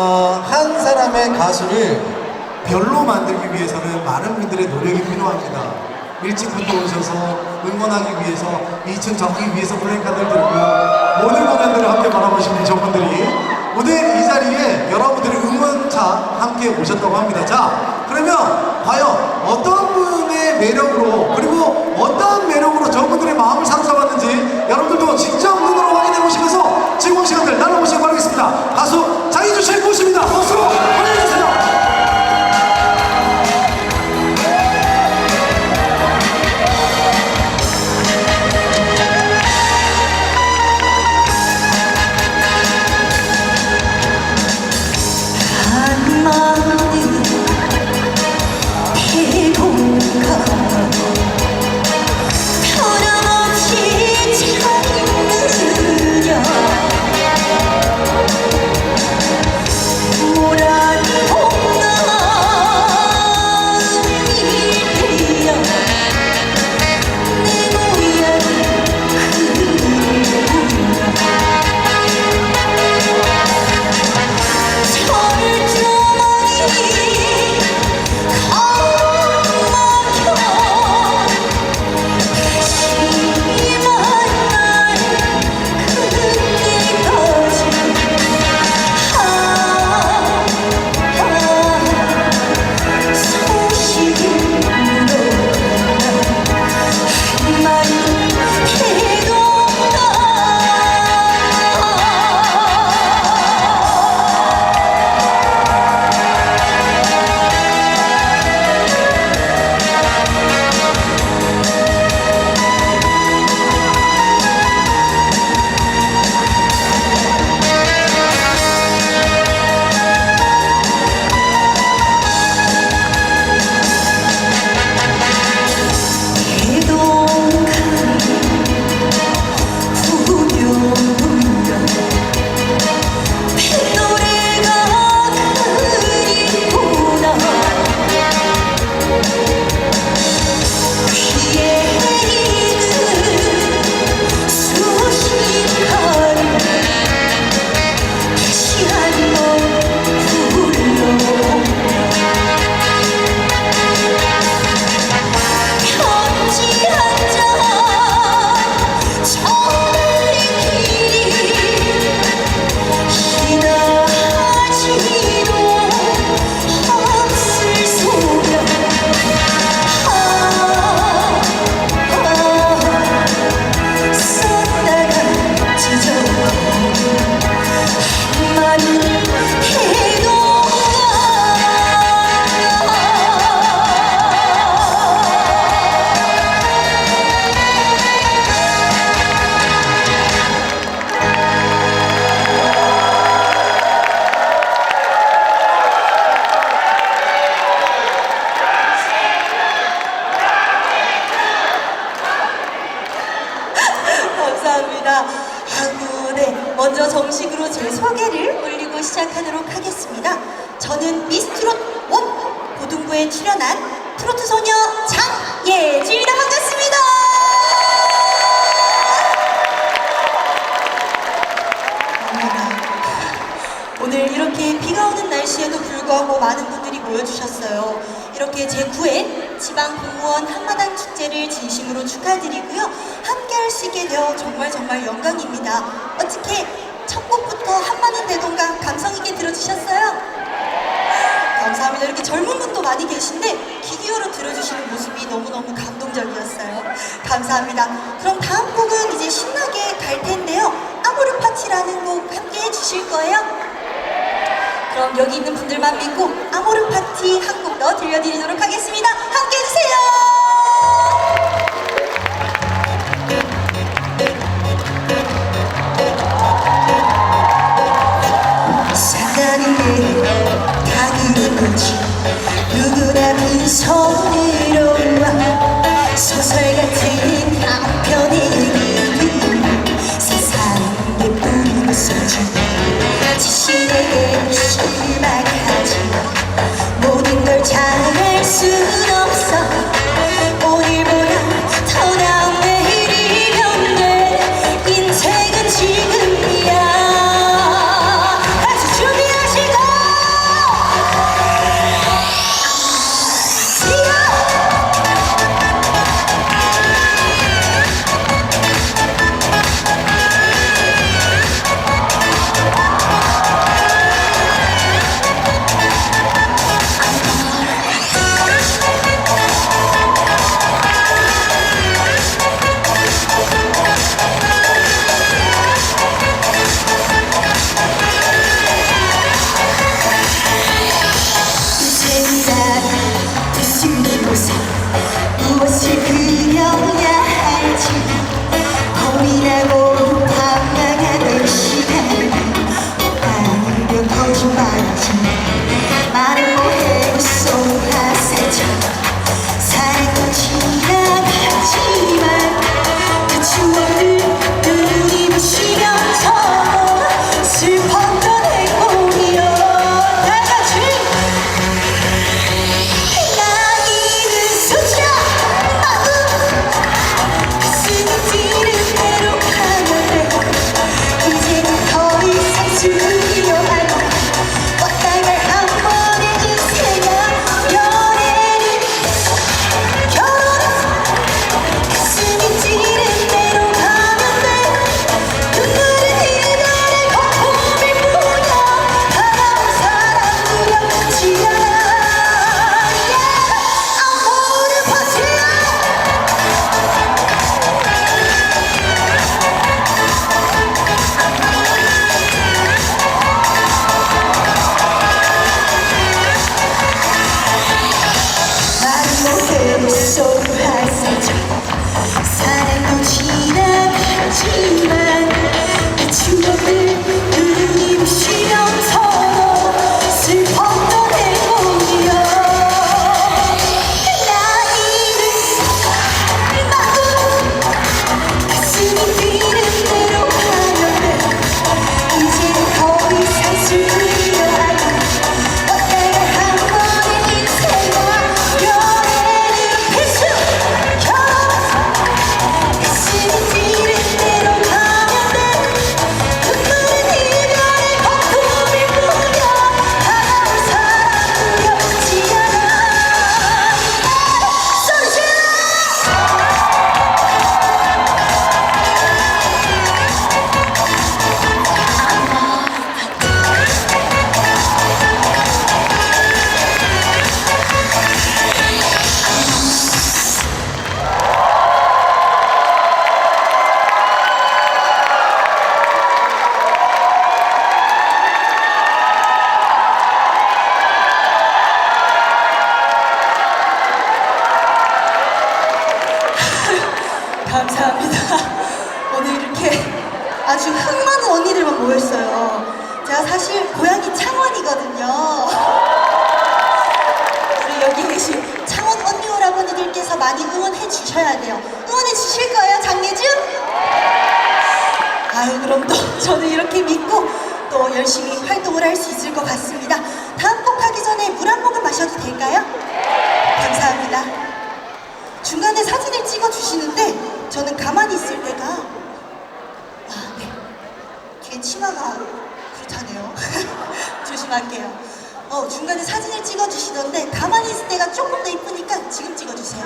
어, 한 사람의 가수를 별로 만들기 위해서는 많은 분들의 노력이 필요합니다. 일찍부터 오셔서 응원하기 위해서 2층 적기 위해서 플래카드를 들고 모든 공연들을 함께 바라보시는 저분들이 오늘 이 자리에 여러분들의 응원차 함께 오셨다고 합니다. 자, 그러면 과연 어떤 분의 매력으로 그리고 어떤 매력으로 저분들의 마음을 사로잡았는지 여러분들도 직접 눈으로 축제를 진심으로 축하드리고요. 함께 할 수 있게 되어 정말 정말 영광입니다. 어떻게 첫 곡부터 한마는 대동강 감성 있게 들어주셨어요? 감사합니다. 이렇게 젊은 분도 많이 계신데 귀 기울여 들어주시는 모습이 너무너무 감동적이었어요. 감사합니다. 그럼 다음 곡은 이제 신나게 갈 텐데요. 아모르 파티라는 곡 함께 해주실 거예요? 그럼 여기 있는 분들만 믿고 아모르 파티 한 곡 더 들려드리도록 하겠습니다. 함께 해주세요. to love someone. 응원해 주셔야 돼요. 응원해 주실 거예요, 장예준? 아유, 그럼 또 저는 이렇게 믿고 또 열심히 활동을 할 수 있을 것 같습니다. 다음 곡 하기 전에 물 한 모금 마셔도 될까요? 감사합니다. 중간에 사진을 찍어 주시는데 저는 가만히 있을 때가 아, 네. 뒤에 치마가 그렇다네요. 조심할게요. 어, 중간에 사진을 찍어 주시던데 가만히 있을 때가 조금 더 이쁘니까 지금 찍어 주세요.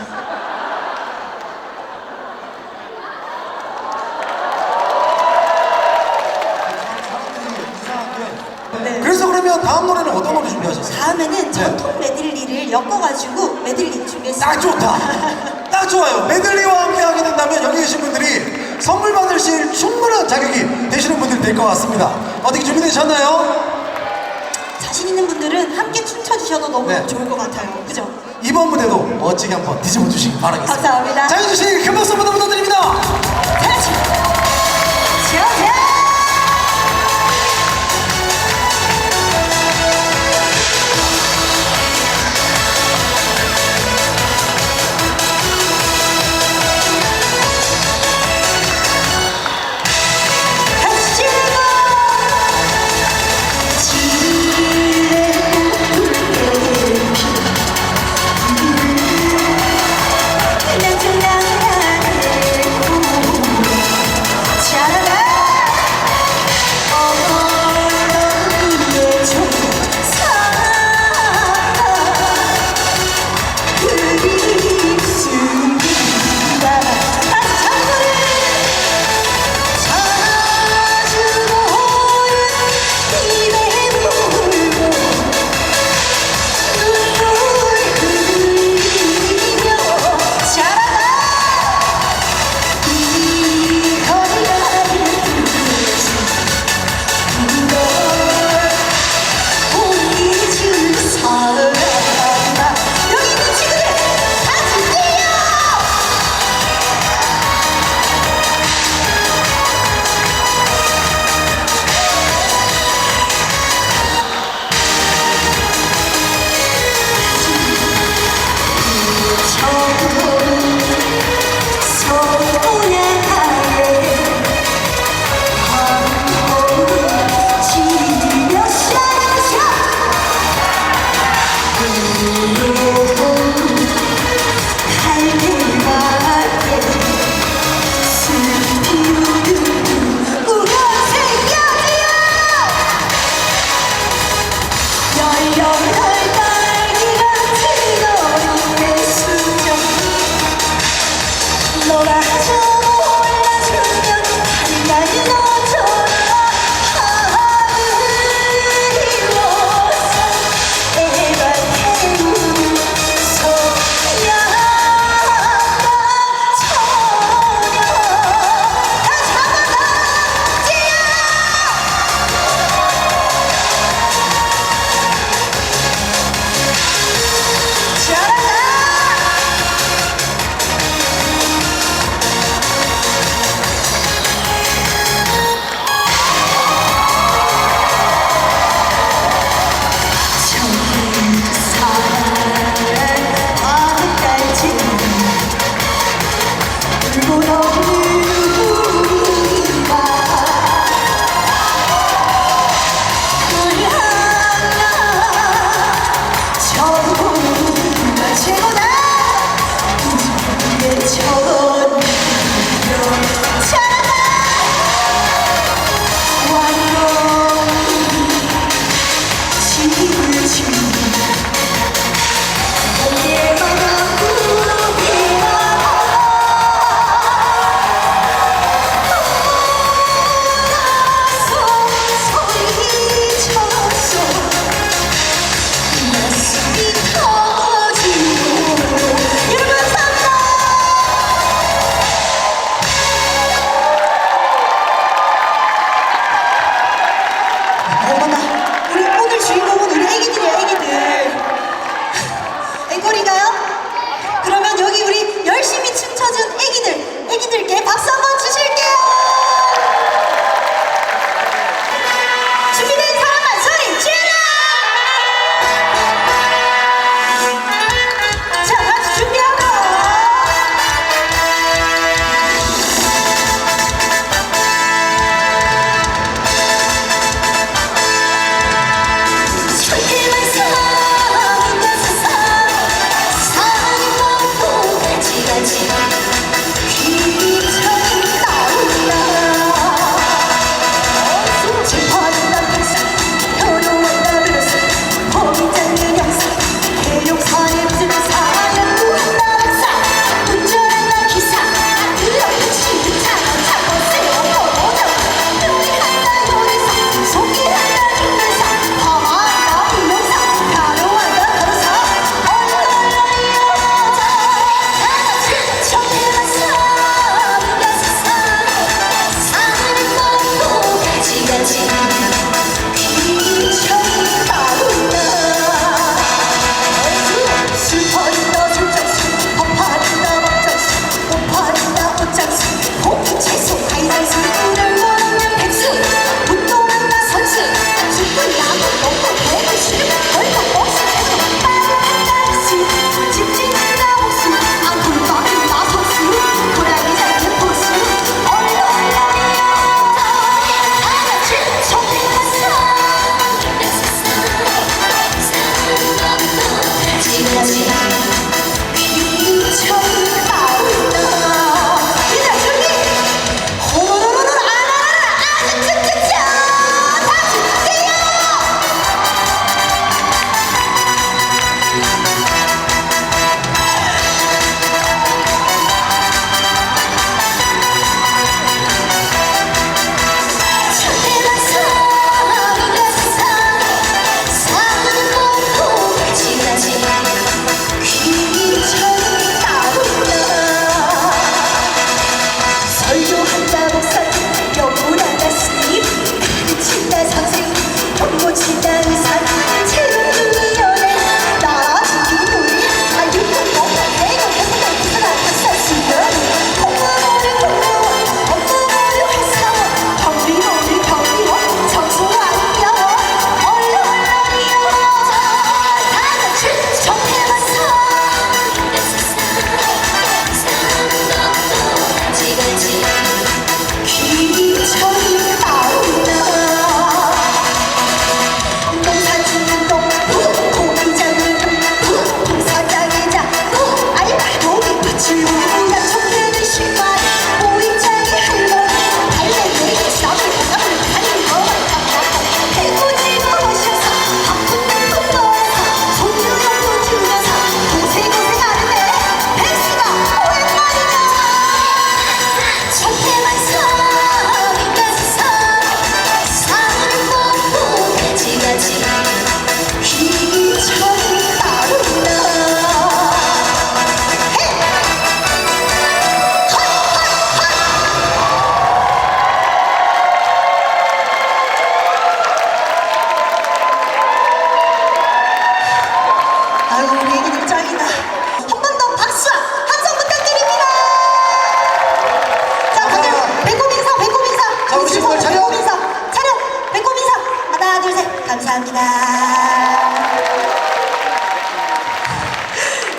네. 그러면 다음 노래는 어떤 노래 준비하셨어요? 다음에는 전통 메들리를 엮어가지고 메들리 준비했습니다. 딱 좋다. 딱 좋아요. 메들리와 함께 하게 된다면 여기 계신 분들이 선물 있는 충분한 자격이 되시는 분들이 될 것 같습니다. 어떻게 준비되셨나요? 자신 있는 분들은 함께 춤춰주셔도 너무 네. 좋을 것 같아요. 그죠? 이번 무대도 멋지게 한번 뒤집어 주시기 바라겠습니다. 감사합니다. 장혜준 씨, 큰 박수 한번 부탁드립니다. 다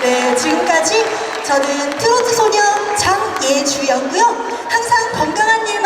네, 지금까지 저는 트로트 소녀 장예주였고요. 항상 건강한 일